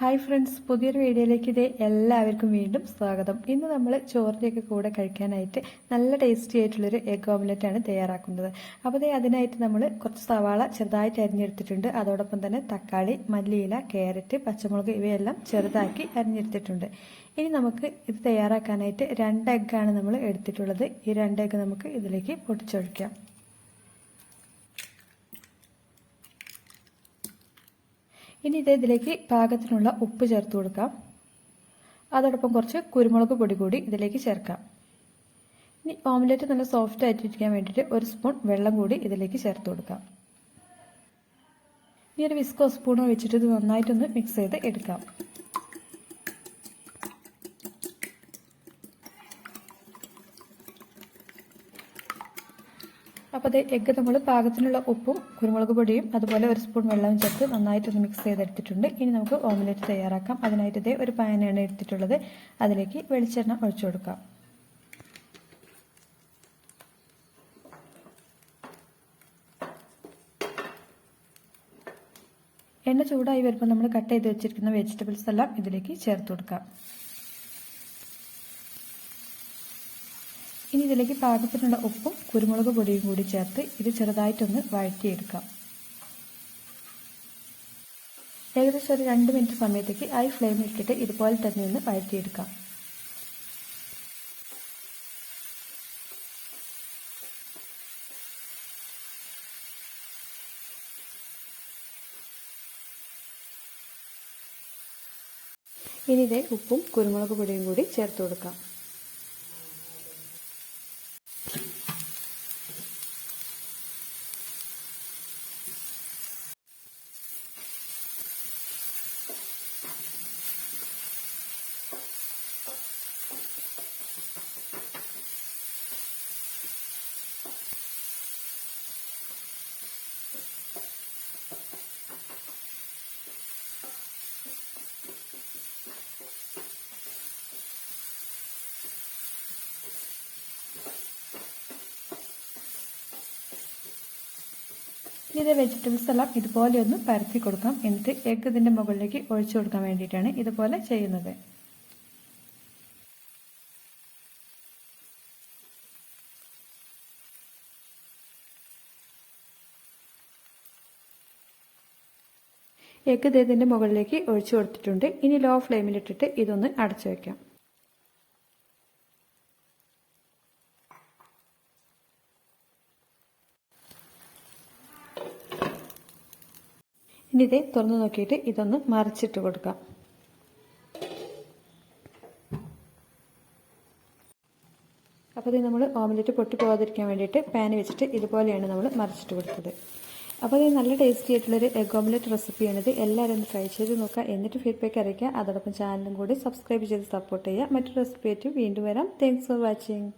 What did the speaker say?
Hi friends പുതിയൊരു വീഡിയോയിലേക്ക് ഇതേ എല്ലാവർക്കും വീണ്ടും സ്വാഗതം. ഇന്ന് നമ്മൾ ചോറിന്റെയൊക്കെ കൂടെ കഴിക്കാനായിട്ട് നല്ല ടേസ്റ്റി ആയിട്ടുള്ളൊരു എഗ് ഓംലെറ്റ് ആണ് തയ്യാറാക്കുന്നത്. അപ്പോൾ അതിനായിട്ട് നമ്മൾ കുറച്ച് സവാള ചെറുതായിട്ട് അരിഞ്ഞെടുത്തിട്ടുണ്ട്. അതോടൊപ്പം തന്നെ തക്കാളി മല്ലിയില ക്യാരറ്റ് പച്ചമുളക് ഇവയെല്ലാം ചെറുതാക്കി അരിഞ്ഞെടുത്തിട്ടുണ്ട്. ഇനി നമുക്ക് ഇത് തയ്യാറാക്കാനായിട്ട് രണ്ട് എഗ്ഗാണ് നമ്മൾ എടുത്തിട്ടുള്ളത്. ഈ രണ്ട് എഗ്ഗ് നമുക്ക് ഇതിലേക്ക് പൊട്ടിച്ചൊഴിക്കാം. ഇനി ഇത് ഇതിലേക്ക് പാകത്തിനുള്ള ഉപ്പ് ചേർത്ത് കൊടുക്കാം. അതോടൊപ്പം കുറച്ച് കുരുമുളക് പൊടി കൂടി ഇതിലേക്ക് ചേർക്കാം. ഇനി ഓംലെറ്റ് നല്ല സോഫ്റ്റ് ആയിട്ടിരിക്കാൻ വേണ്ടിയിട്ട് ഒരു സ്പൂൺ വെള്ളം കൂടി ഇതിലേക്ക് ചേർത്ത് കൊടുക്കാം. ഈ ഒരു വിസ്കോ സ്പൂണോ വെച്ചിട്ട് ഇത് നന്നായിട്ടൊന്ന് മിക്സ് ചെയ്ത് എടുക്കാം. അപ്പോൾ അത് എഗ്ഗ് നമ്മൾ പാകത്തിനുള്ള ഉപ്പും കുരുമുളക് പൊടിയും അതുപോലെ ഒരു സ്പൂൺ വെള്ളവും ചേർത്ത് നന്നായിട്ട് ഒന്ന് മിക്സ് ചെയ്തെടുത്തിട്ടുണ്ട്. ഇനി നമുക്ക് ഓംലെറ്റ് തയ്യാറാക്കാം. അതിനായിട്ട് ഇതേ ഒരു പാനാണ് എടുത്തിട്ടുള്ളത് അതിലേക്ക് വെളിച്ചെണ്ണ ഒഴിച്ചു കൊടുക്കാം. എണ്ണ ചൂടായി വരുമ്പോൾ നമ്മൾ കട്ട് ചെയ്ത് വെച്ചിരിക്കുന്ന വെജിറ്റബിൾസ് എല്ലാം ഇതിലേക്ക് ചേർത്ത് കൊടുക്കാം. ഇനി ഇതിലേക്ക് പാകത്തിനുള്ള ഉപ്പും കുരുമുളക് പൊടിയും കൂടി ചേർത്ത് ഇത് ചെറുതായിട്ടൊന്ന് വഴറ്റിയെടുക്കാം. ഏകദേശം ഒരു രണ്ട് മിനിറ്റ് സമയത്തേക്ക് ഐ ഫ്ലെയിമിൽ ഇട്ടിട്ട് ഇതുപോലെ തന്നെ ഒന്ന് വഴറ്റിയെടുക്കാം. ഇനി ഇതേ ഉപ്പും കുരുമുളക് പൊടിയും കൂടി ചേർത്ത് കൊടുക്കാം. ഇത് വെജിറ്റബിൾസ് എല്ലാം ഇതുപോലെ ഒന്ന് പരത്തി കൊടുക്കാം എന്നിട്ട് എഗ്ഗ് ഇതിന്റെ മുകളിലേക്ക് ഒഴിച്ചു കൊടുക്കാൻ വേണ്ടിയിട്ടാണ് ഇതുപോലെ ചെയ്യുന്നത്. എഗ് ഇതിന്റെ മുകളിലേക്ക് ഒഴിച്ചു കൊടുത്തിട്ടുണ്ട്. ഇനി ലോ ഫ്ലെയിമിലിട്ടിട്ട് ഇതൊന്ന് അടച്ചു വയ്ക്കാം ഇനി ഇതേ തുറന്നു നോക്കിയിട്ട് ഇതൊന്ന് മറിച്ചിട്ട് കൊടുക്കാം. അപ്പോൾ ഇത് നമ്മൾ ഓംലെറ്റ് പൊട്ടി പോകാതിരിക്കാൻ വേണ്ടിയിട്ട് പാൻ വെച്ചിട്ട് ഇതുപോലെയാണ് നമ്മൾ മറിച്ചിട്ട് കൊടുത്തത്. അപ്പോൾ ഇത് നല്ല ടേസ്റ്റി ആയിട്ടുള്ളൊരു എഗ് ഓംലെറ്റ് റെസിപ്പിയാണിത് എല്ലാവരും ഒന്ന് ട്രൈ ചെയ്ത് നോക്കുക. എന്നിട്ട് ഫീഡ്ബാക്ക് അറിയിക്കുക. അതോടൊപ്പം ചാനലും കൂടി സബ്സ്ക്രൈബ് ചെയ്ത് സപ്പോർട്ട് ചെയ്യുക. മറ്റൊരു റെസിപ്പി ആയിട്ട് വീണ്ടും വരാം. Thanks for watching